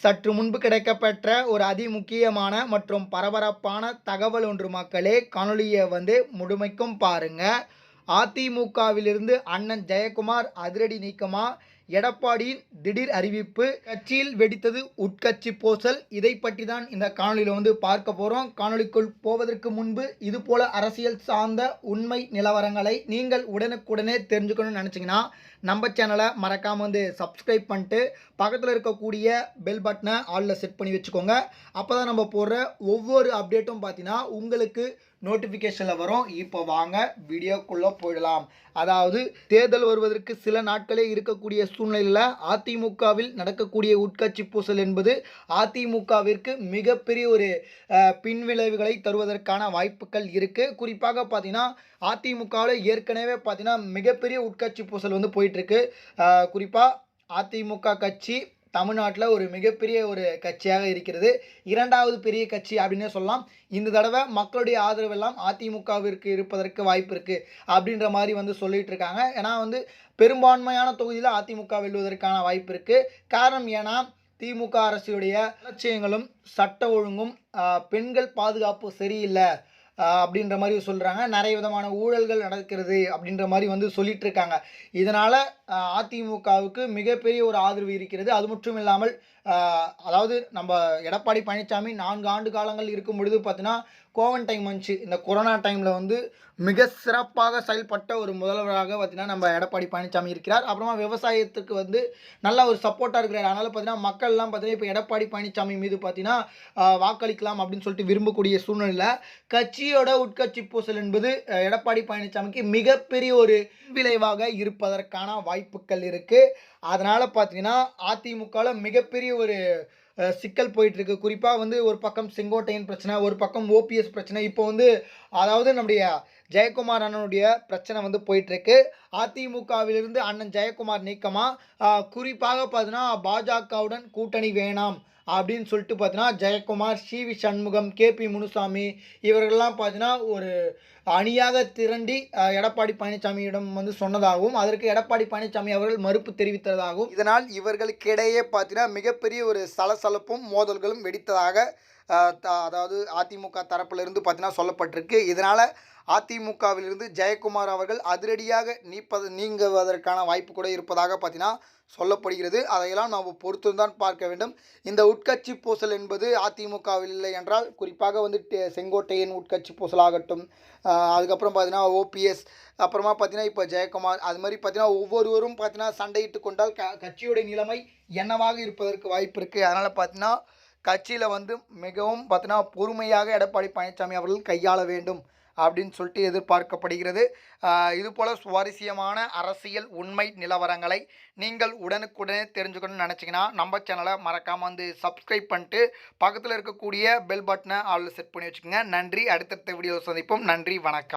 சற்று முன்பு கிடைக்கப்பெற்ற ஒரு அதிமுக்கியமான மற்றும் பரபரப்பான தகவல் ஒன்று மக்களே காணொலியை வந்து முழுமைக்கும் பாருங்க. அதிமுகவிலிருந்து அண்ணன் ஜெயக்குமார் அதிரடி நீக்கமாக எடப்பாடியின் திடீர் அறிவிப்பு கட்சியில் வெடித்தது உட்கட்சி போசல். இதை பற்றி தான் இந்த காணொளியில் வந்து பார்க்க போகிறோம் காணொளிக்குள் போவதற்கு முன்பு இது போல அரசியல் சார்ந்த உண்மை நிலவரங்களை நீங்கள் உடனுக்குடனே தெரிஞ்சுக்கணும்னு நினச்சிங்கன்னா நம்ம சேனலை மறக்காமல் வந்து சப்ஸ்கிரைப் பண்ணிட்டு பக்கத்தில் இருக்கக்கூடிய பெல் பட்டனை ஆளில் செட் பண்ணி வச்சுக்கோங்க. அப்போ தான் நம்ம போடுற ஒவ்வொரு அப்டேட்டும் பார்த்தீங்கன்னா உங்களுக்கு நோட்டிஃபிகேஷனில் வரும். இப்போ வாங்க வீடியோக்குள்ளே போயிடலாம். அதாவது தேர்தல் வருவதற்கு சில நாட்களே இருக்கக்கூடிய சூழ்நிலையில் அதிமுகவில் நடக்கக்கூடிய உட்கட்சி பூசல் என்பது அதிமுகவிற்கு மிகப்பெரிய ஒரு பின்விளைவுகளை தருவதற்கான வாய்ப்புகள் இருக்குது குறிப்பாக பார்த்தீங்கன்னா அதிமுகவில் ஏற்கனவே பார்த்தீங்கன்னா மிகப்பெரிய உட்கட்சி பூசல் வந்து போயிட்டுருக்கு குறிப்பாக அதிமுக கட்சி தமிழ்நாட்டில் ஒரு மிகப்பெரிய ஒரு கட்சியாக இருக்கிறது. இரண்டாவது பெரிய கட்சி அப்படின்னே சொல்லலாம். இந்த தடவை மக்களுடைய ஆதரவு எல்லாம் அதிமுகவிற்கு இருப்பதற்கு வாய்ப்பு இருக்குது அப்படின்ற மாதிரி வந்து சொல்லிட்டு இருக்காங்க. ஏன்னா வந்து பெரும்பான்மையான தொகுதியில் அதிமுக வெல்வதற்கான வாய்ப்பு இருக்குது காரணம் ஏன்னா திமுக அரசுடைய லட்சியங்களும் சட்ட ஒழுங்கும் பெண்கள் பாதுகாப்பு சரியில்லை. அப்படின்ற மாதிரி சொல்கிறாங்க நிறைய விதமான ஊழல்கள் நடக்கிறது அப்படின்ற மாதிரி வந்து சொல்லிட்டு இருக்காங்க இதனால் அதிமுகவுக்கு மிகப்பெரிய ஒரு ஆதரவு இருக்கிறது. அது மட்டும் இல்லாமல் அதாவது நம்ம எடப்பாடி பழனிசாமி நான்கு ஆண்டு காலங்கள் இருக்கும் பொழுது பார்த்தீங்கன்னா கோவன் டைம் வந்துச்சு. இந்த கொரோனா டைமில் வந்து மிக சிறப்பாக செயல்பட்ட ஒரு முதல்வராக பார்த்திங்கன்னா நம்ம எடப்பாடி பழனிசாமி இருக்கிறார். அப்புறமா விவசாயத்துக்கு வந்து நல்ல ஒரு சப்போர்ட்டாக இருக்கிறார். அதனால் பார்த்திங்கன்னா மக்கள்லாம் பார்த்தீங்கன்னா இப்போ எடப்பாடி பழனிசாமி மீது பார்த்தீங்கன்னா வாக்களிக்கலாம் அப்படின்னு சொல்லிட்டு விரும்பக்கூடிய சூழ்நிலையில் கட்சியோட உட்கட்சி பூசல் என்பது எடப்பாடி பழனிசாமிக்கு மிகப்பெரிய ஒரு விளைவாக இருப்பதற்கான வாய்ப்புகள் இருக்குது அதனால் பார்த்தீங்கன்னா அதிமுகவில் மிகப்பெரிய ஒரு சிக்கல் போயிட்டுருக்கு. குறிப்பாக வந்து ஒரு பக்கம் செங்கோட்டையின் பிரச்சனை ஒரு பக்கம் ஓபிஎஸ் பிரச்சனை. இப்போ வந்து அதாவது நம்முடைய ஜெயக்குமார் அண்ணனுடைய பிரச்சனை வந்து போயிட்டுருக்கு. அதிமுகவிலிருந்து அண்ணன் ஜெயக்குமார் நீக்கமாக குறிப்பாக பார்த்தீங்கன்னா பாஜகவுடன் கூட்டணி வேணாம். அப்படின்னு சொல்லிட்டு பார்த்தீங்கன்னா Jayakumar C. V. Shanmugam KP Munusamy இவர்கள்லாம் பார்த்தீங்கன்னா ஒரு அணியாக திரண்டி எடப்பாடி பழனிசாமியிடம் வந்து சொன்னதாகவும் அதற்கு எடப்பாடி பழனிசாமி அவர்கள் மறுப்பு தெரிவித்ததாகவும். இதனால் இவர்களுக்கிடையே பார்த்தீங்கன்னா மிகப்பெரிய ஒரு சலசலப்பும் மோதல்களும் வெடித்ததாக த- அதாவது அதிமுக தரப்பிலிருந்து பார்த்தீங்கன்னா சொல்லப்பட்டிருக்கு. இதனால் அதிமுகவிலிருந்து ஜெயக்குமார் அவர்கள் அதிரடியாக நீப்பது நீங்குவதற்கான வாய்ப்பு கூட இருப்பதாக பார்த்தீங்கன்னா சொல்லப்படுகிறது. அதையெல்லாம் நாம் பொறுத்து தான் பார்க்க வேண்டும். இந்த உட்கட்சி பூசல் என்பது அதிமுகவில் இல்லை என்றால் குறிப்பாக வந்து டெ- உட்கட்சி பூசலாகட்டும். ஆகட்டும் அதுக்கப்புறம் பார்த்தீங்கன்னா ஓபிஎஸ் அப்புறமா பார்த்தீங்கன்னா இப்போ ஜெயக்குமார் அது மாதிரி பார்த்தீங்கன்னா ஒவ்வொருவரும் பார்த்தீங்கன்னா சண்டையிட்டு கொண்டால் க கட்சியுடைய நிலைமை என்னவாக இருப்பதற்கு வாய்ப்பு இருக்குது அதனால் பார்த்தீங்கன்னா கட்சியில் வந்து மிகவும் பார்த்தீங்கன்னா பொறுமையாக எடப்பாடி பழனிசாமி அவர்கள் கையாள வேண்டும். அப்படின்னு சொல்லிட்டு எதிர்பார்க்கப்படுகிறது. இதுபோல் சுவாரஸ்யமான அரசியல் உண்மை நிலவரங்களை நீங்கள் உடனுக்குடனே தெரிஞ்சுக்கணும்னு நினச்சிங்கன்னா நம்ம சேனலை மறக்காமல் வந்து சப்ஸ்கிரைப் பண்ணிட்டு பக்கத்தில் இருக்கக்கூடிய பெல் பட்டனை ஆல் செட் பண்ணி வச்சுக்கோங்க. நன்றி. அடுத்தடுத்த வீடியோ சந்திப்போம். நன்றி. வணக்கம்.